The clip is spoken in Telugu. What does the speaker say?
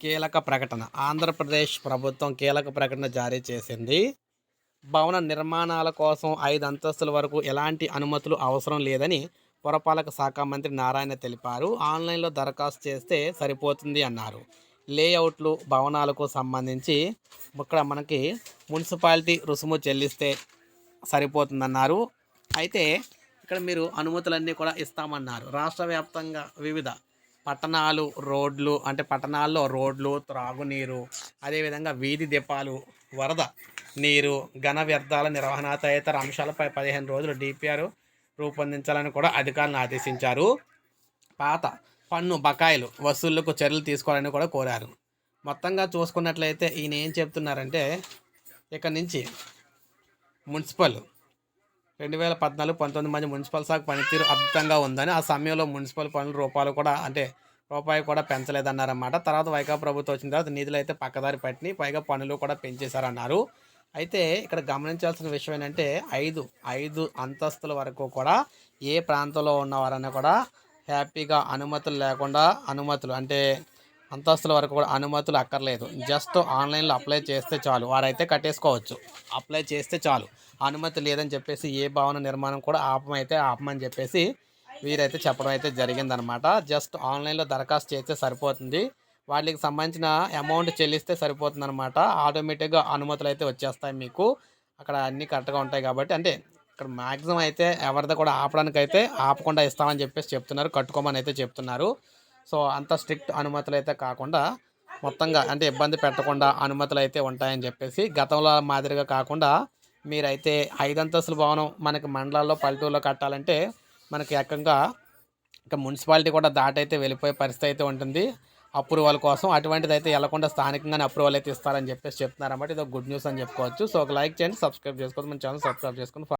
కీలక ప్రకటన. ఆంధ్రప్రదేశ్ ప్రభుత్వం కీలక ప్రకటన జారీ చేసింది. భవన నిర్మాణాల కోసం ఐదు అంతస్తుల వరకు ఎలాంటి అనుమతులు అవసరం లేదని పురపాలక శాఖ మంత్రి నారాయణ తెలిపారు. ఆన్లైన్లో దరఖాస్తు చేస్తే సరిపోతుంది అన్నారు. లేఅవుట్లు భవనాలకు సంబంధించి ఇక్కడ మనకి మున్సిపాలిటీ రుసుము చెల్లిస్తే సరిపోతుందన్నారు. అయితే ఇక్కడ మీరు అనుమతులన్నీ కూడా ఇస్తామన్నారు. రాష్ట్ర వ్యాప్తంగా వివిధ పట్టణాలు రోడ్లు అంటే పట్టణాల్లో రోడ్లు త్రాగునీరు అదేవిధంగా వీధి దీపాలు వరద నీరు ఘన వ్యర్థాల నిర్వహణ తదితర అంశాలపై పదిహేను రోజులు డిపిఆర్ రూపొందించాలని కూడా అధికారులను ఆదేశించారు. పాత పన్ను బకాయిలు వసూళ్ళకు చర్యలు తీసుకోవాలని కూడా కోరారు. మొత్తంగా చూసుకున్నట్లయితే ఈయన ఏం చెప్తున్నారంటే ఇక్కడి నుంచి మున్సిపల్ రెండు వేల పద్నాలుగు పంతొమ్మిది మంది మున్సిపల్ శాఖ పనితీరు అద్భుతంగా ఉందని ఆ సమయంలో మున్సిపల్ పనుల రూపాయలు కూడా అంటే రూపాయి కూడా పెంచలేదన్నారన్నమాట. తర్వాత వైకా ప్రభుత్వం వచ్చిన తర్వాత నిధులు అయితే పక్కదారి పట్టినాయి. పైగా పనులు కూడా పెంచేశారన్నారు. అయితే ఇక్కడ గమనించాల్సిన విషయం ఏంటంటే ఐదు ఐదు అంతస్తుల వరకు కూడా ఏ ప్రాంతంలో ఉన్నవారన్నా కూడా హ్యాపీగా అనుమతులు లేకుండా అనుమతులు అంటే అంతస్తుల వరకు కూడా అనుమతులు అక్కర్లేదు. జస్ట్ ఆన్లైన్లో అప్లై చేస్తే చాలు. వారైతే కట్టేసుకోవచ్చు. అప్లై చేస్తే చాలు. అనుమతి లేదని చెప్పేసి ఏ భవన నిర్మాణం కూడా ఆపమైతే ఆపమని చెప్పేసి వీరైతే చెప్పడం అయితే జరిగిందనమాట. జస్ట్ ఆన్లైన్లో దరఖాస్తు చేస్తే సరిపోతుంది. వాళ్ళకి సంబంధించిన అమౌంట్ చెల్లిస్తే సరిపోతుంది అనమాట ఆటోమేటిక్గా అనుమతులు అయితే వచ్చేస్తాయి మీకు. అక్కడ అన్నీ కరెక్ట్గా ఉంటాయి కాబట్టి అంటే ఇక్కడ మ్యాక్సిమం అయితే ఎవరిది కూడా ఆపడానికి అయితే ఆపకుండా ఇస్తామని చెప్పేసి చెప్తున్నారు. కట్టుకోమని అయితే చెప్తున్నారు. సో అంత స్ట్రిక్ట్ అనుమతులు అయితే కాకుండా మొత్తంగా అంటే ఇబ్బంది పెట్టకుండా అనుమతులు అయితే ఉంటాయని చెప్పేసి గతంలో మాదిరిగా కాకుండా మీరైతే ఐదంతస్తుల భవనం మనకి మండలాల్లో పల్లెటూరులో కట్టాలంటే మనకి ఏకంగా ఇంకా మున్సిపాలిటీ కూడా దాటైతే వెళ్ళిపోయే పరిస్థితి అయితే ఉంటుంది. అప్రూవల్ కోసం అటువంటిది అయితే వెళ్ళకుండా స్థానికంగానే అప్రూవల్ అయితే ఇస్తారని చెప్పేసి చెప్తున్నారు అన్నమాట ఇది గుడ్ న్యూస్ అని చెప్పుకోవచ్చు. సో ఒక లైక్ చేయండి సబ్స్క్రైబ్ చేసుకోండి మన ఛానల్ సబ్స్క్రైబ్ చేసుకుని